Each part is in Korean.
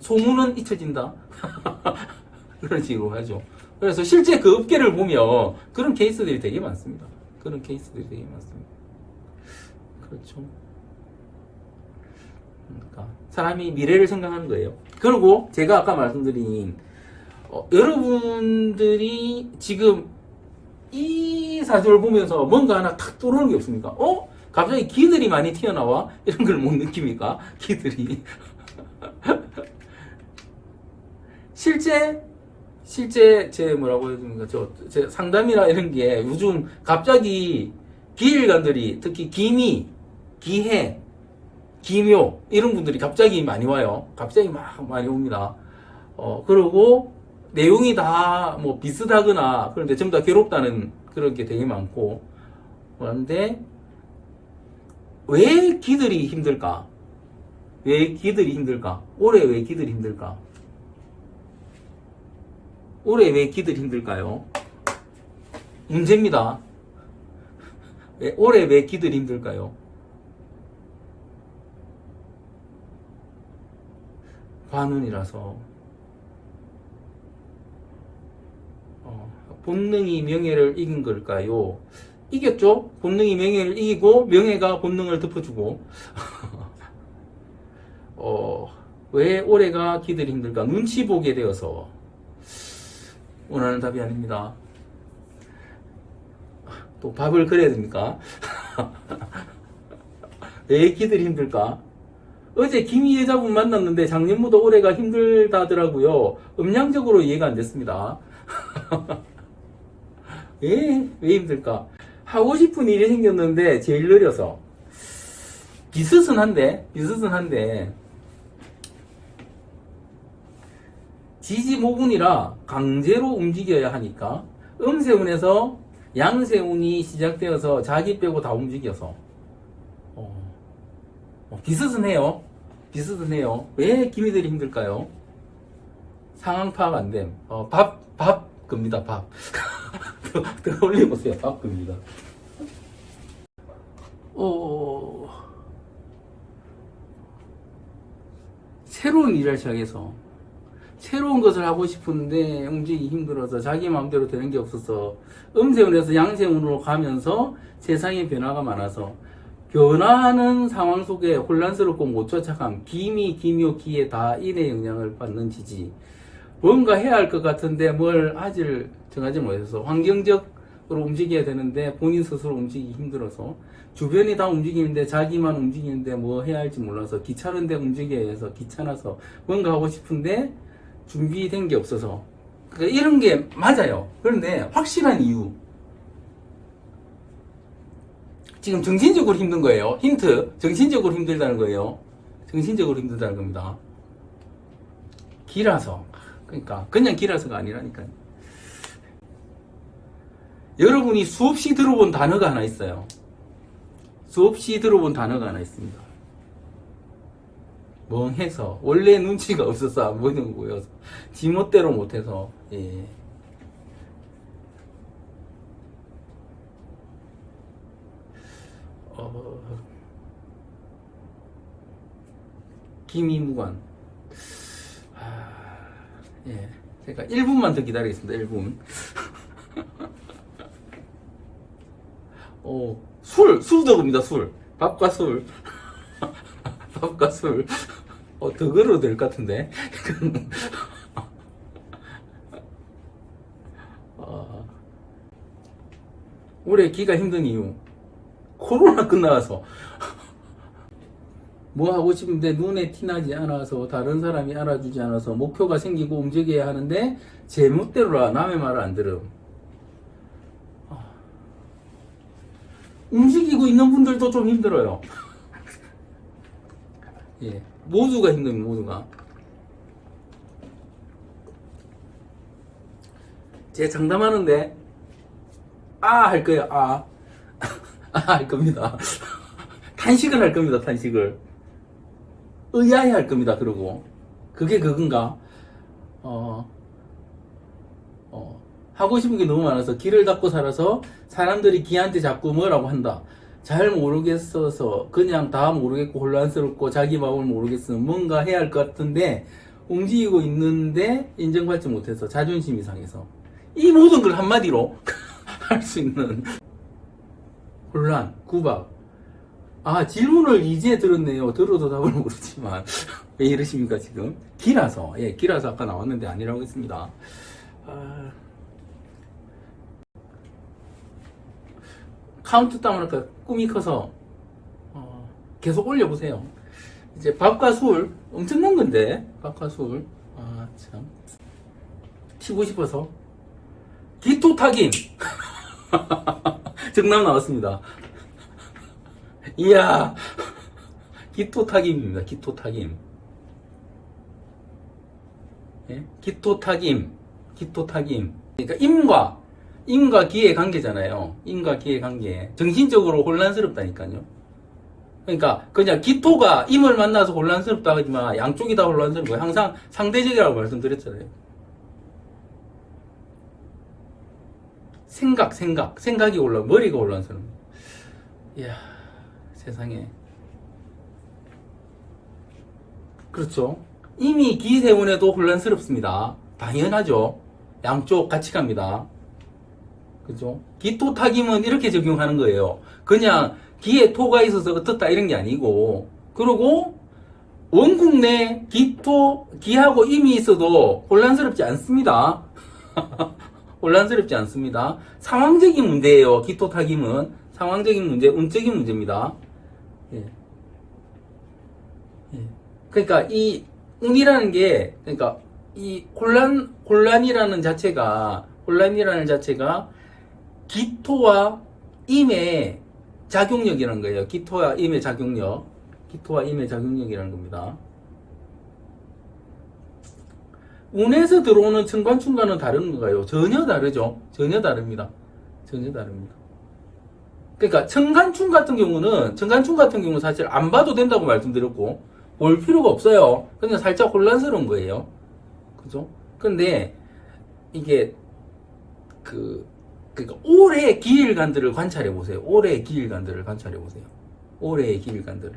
소문은 잊혀진다. 그런 식으로 하죠. 그래서 실제 그 업계를 보면 그런 케이스들이 되게 많습니다. 그런 케이스들이 되게 많습니다. 그렇죠. 그러니까 사람이 미래를 생각하는 거예요. 그리고 제가 아까 말씀드린 어, 여러분들이 지금 이 사주를 보면서 뭔가 하나 탁 떠오르는 게 없습니까? 어? 갑자기 기들이 많이 튀어나와? 이런 걸 못 느낍니까? 기들이. 실제, 실제, 제 뭐라고 해야 됩니까? 저, 제 상담이나 이런 게 요즘 갑자기 기일관들이 특히 기미, 기해, 기묘, 이런 분들이 갑자기 많이 와요. 갑자기 막 많이 옵니다. 어, 그리고 내용이 다 뭐 비슷하거나 그런데 전부 다 괴롭다는 그런 게 되게 많고 그런데 왜 기들이 힘들까? 왜 기들이 힘들까? 올해 왜 기들이 힘들까? 올해 왜 기들이 힘들까요? 문제입니다. 왜, 올해 왜 기들이 힘들까요? 관운이라서 어, 본능이 명예를 이긴 걸까요? 이겼죠? 본능이 명예를 이기고 명예가 본능을 덮어주고 어, 왜 올해가 기들이 힘들까? 눈치 보게 되어서 원하는 답이 아닙니다. 또 밥을 그려야 됩니까? 왜 기들이 힘들까? 어제 김희 여자분 만났는데 작년보다 올해가 힘들다더라고요. 음량적으로 이해가 안 됐습니다. 왜, 왜 힘들까? 하고 싶은 일이 생겼는데 제일 느려서. 비스슨한데, 비스슨한데, 지지모군이라 강제로 움직여야 하니까, 음세운에서 양세운이 시작되어서 자기 빼고 다 움직여서, 어, 어, 비스슨해요. 비스슨해요. 왜 기미들이 힘들까요? 상황 파악 안 됨. 어, 밥, 밥 겁니다, 밥. 더, 더 올려보세요, 밥 겁니다. 어, 새로운 일을 시작해서, 새로운 것을 하고 싶은데 움직이기 힘들어서 자기 마음대로 되는 게 없어서 음세운에서 양세운으로 가면서 세상의 변화가 많아서 변화하는 상황 속에 혼란스럽고 못 쫓아감, 기미, 기묘, 기에 다 인의 영향을 받는 지지. 뭔가 해야 할 것 같은데 뭘 아직 정하지 못해서 환경적으로 움직여야 되는데 본인 스스로 움직이기 힘들어서 주변이 다 움직이는데 자기만 움직이는데 뭐 해야 할지 몰라서 귀찮은데 움직여야 해서 귀찮아서 뭔가 하고 싶은데 준비된 게 없어서 그러니까 이런 게 맞아요. 그런데 확실한 이유 지금 정신적으로 힘든 거예요. 힌트. 정신적으로 힘들다는 거예요. 정신적으로 힘들다는 겁니다. 기라서. 그러니까 그냥 기라서가 아니라니까요. 여러분이 수없이 들어본 단어가 하나 있어요. 수없이 들어본 단어가 하나 있습니다. 멍해서 원래 눈치가 없어서 안 보이는 거고요. 지멋대로 못해서 예. 어, 김이무관. 아, 예. 제가 1분만 더 기다리겠습니다. 1분. 어, 술, 술도 겁니다. 술. 밥과 술. 밥과 술. 어, 더 걸어도 될 것 같은데. 어, 올해 기가 힘든 이유. 코로나 끝나서 뭐 하고 싶은데 눈에 티나지 않아서 다른 사람이 알아주지 않아서 목표가 생기고 움직여야 하는데 제멋대로라 남의 말을 안 들음 아. 움직이고 있는 분들도 좀 힘들어요 예 모두가 힘듭니다 모두가 제 장담하는데 아 할 거예요 아 아, 할 겁니다. 탄식을 할 겁니다, 탄식을. 의아해 할 겁니다, 그러고. 그게 그건가? 어, 어, 하고 싶은 게 너무 많아서 길을 닫고 살아서 사람들이 기한테 자꾸 뭐라고 한다. 잘 모르겠어서 그냥 다 모르겠고 혼란스럽고 자기 마음을 모르겠으면 뭔가 해야 할 것 같은데 움직이고 있는데 인정받지 못해서 자존심이 상해서 이 모든 걸 한마디로 할 수 있는 혼란, 구박. 아, 질문을 이제 들었네요. 들어도 답을 모르지만. 왜 이러십니까, 지금? 기라서. 예, 기라서 아까 나왔는데 아니라고 했습니다. 아... 카운트다운 할까 꿈이 커서, 어, 계속 올려보세요. 이제 밥과 술, 엄청난 건데, 밥과 술. 아, 참. 튀고 싶어서. 기토타김! 정답 나왔습니다. 이야, 기토 타김입니다. 기토 타김. 예? 기토 타김, 기토 타김. 그러니까 임과 임과 기의 관계잖아요. 임과 기의 관계. 정신적으로 혼란스럽다니까요. 그러니까 그냥 기토가 임을 만나서 혼란스럽다 하지만 양쪽이 다 거예요. 항상 상대적이라고 말씀드렸잖아요. 생각, 생각, 생각이 올라, 머리가 올라서는. 이야, 세상에. 그렇죠. 이미 기세운에도 혼란스럽습니다. 당연하죠. 양쪽 같이 갑니다. 그죠? 기토 타김은 이렇게 적용하는 거예요. 그냥 기에 토가 있어서 어떻다 이런 게 아니고, 그리고 원국 내 기토, 기하고 임이 있어도 혼란스럽지 않습니다. 혼란스럽지 않습니다. 상황적인 문제예요. 기토 타김은 상황적인 문제, 운적인 문제입니다. 예. 예. 그러니까 이 운이라는 게 그러니까 이 혼란 혼란이라는 자체가 혼란이라는 자체가 기토와 임의 작용력이라는 거예요. 기토와 임의 작용력, 기토와 임의 작용력이라는 겁니다. 운에서 들어오는 천관충과는 다른 건가요? 전혀 다르죠. 전혀 다릅니다. 전혀 다릅니다. 그러니까 천간충 같은 경우는 천간충 같은 경우는 사실 안 봐도 된다고 말씀드렸고 볼 필요가 없어요. 그냥 살짝 혼란스러운 거예요. 그죠? 근데 이게 그 그러니까 올해의 기일간들을 관찰해 보세요. 올해의 기일간들을 관찰해 보세요. 올해의 기일간들을.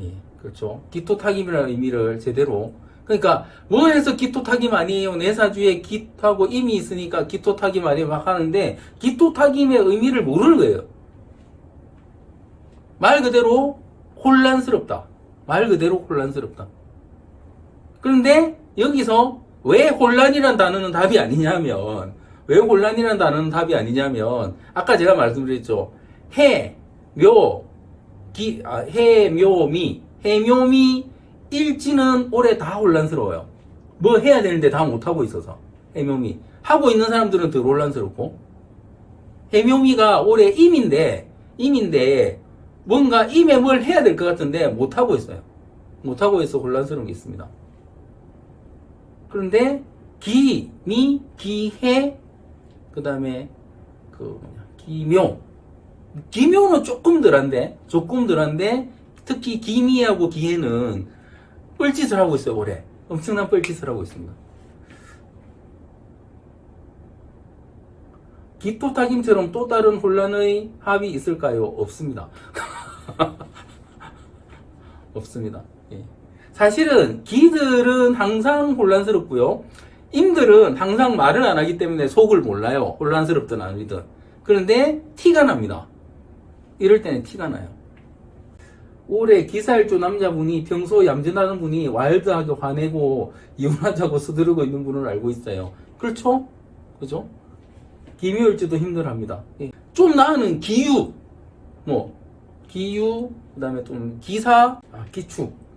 예, 그렇죠. 기토타김이라는 의미를 제대로. 그러니까 뭐 해서 기토타김 아니에요. 내사주에 기토하고 임이 있으니까 기토타김 아니에요. 막 하는데 기토타김의 의미를 모르는 거예요. 말 그대로 혼란스럽다. 말 그대로 혼란스럽다. 그런데 여기서 왜 혼란이란 단어는 답이 아니냐면 왜 혼란이란 단어는 답이 아니냐면 아까 제가 말씀드렸죠. 해, 묘, 기, 아, 해, 묘, 미. 해, 묘, 미 일지는 올해 다 혼란스러워요. 뭐 해야 되는데 다 못하고 있어서. 해, 묘, 미. 하고 있는 사람들은 더 혼란스럽고. 해, 묘, 미가 올해 임인데, 임인데, 뭔가 임에 뭘 해야 될 것 같은데 못하고 있어요. 못하고 있어 혼란스러운 게 있습니다. 그런데 기, 미, 기해, 그 다음에 그 뭐냐, 기묘. 기묘는 조금 덜한데, 조금 덜한데, 특히 기미하고 기해는 뻘짓을 하고 있어요, 올해. 엄청난 뻘짓을 하고 있습니다. 기토타김처럼 또 다른 혼란의 합이 있을까요? 없습니다. 없습니다. 예. 사실은 기들은 항상 혼란스럽고요. 임들은 항상 말을 안 하기 때문에 속을 몰라요. 혼란스럽든 아니든. 그런데 티가 납니다. 이럴 때는 티가 나요. 올해 기사일조 남자분이 평소 얌전하는 분이 와일드하게 화내고 이혼하자고 서두르고 있는 분을 알고 있어요. 그렇죠? 그죠? 기묘일주도 힘들합니다. 예. 좀 나은 기유, 뭐 기유, 그다음에 좀 기사, 아, 기축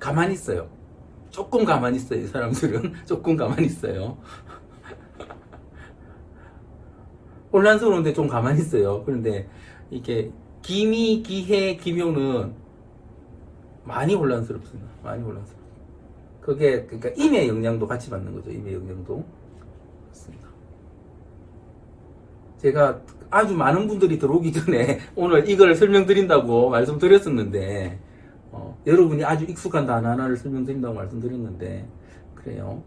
가만히 있어요. 조금 가만히 있어요. 이 사람들은 조금 가만히 있어요. 혼란스러운데 좀 가만히 있어요. 그런데 이게 기미, 기해, 기묘는 많이 혼란스럽습니다. 많이 혼란스럽. 그게 그러니까 임의 영향도 같이 받는 거죠. 임의 영향도 그렇습니다. 제가 아주 많은 분들이 들어오기 전에 오늘 이걸 설명드린다고 말씀드렸었는데 어, 여러분이 아주 익숙한 단어 하나를 설명드린다고 말씀드렸는데 그래요.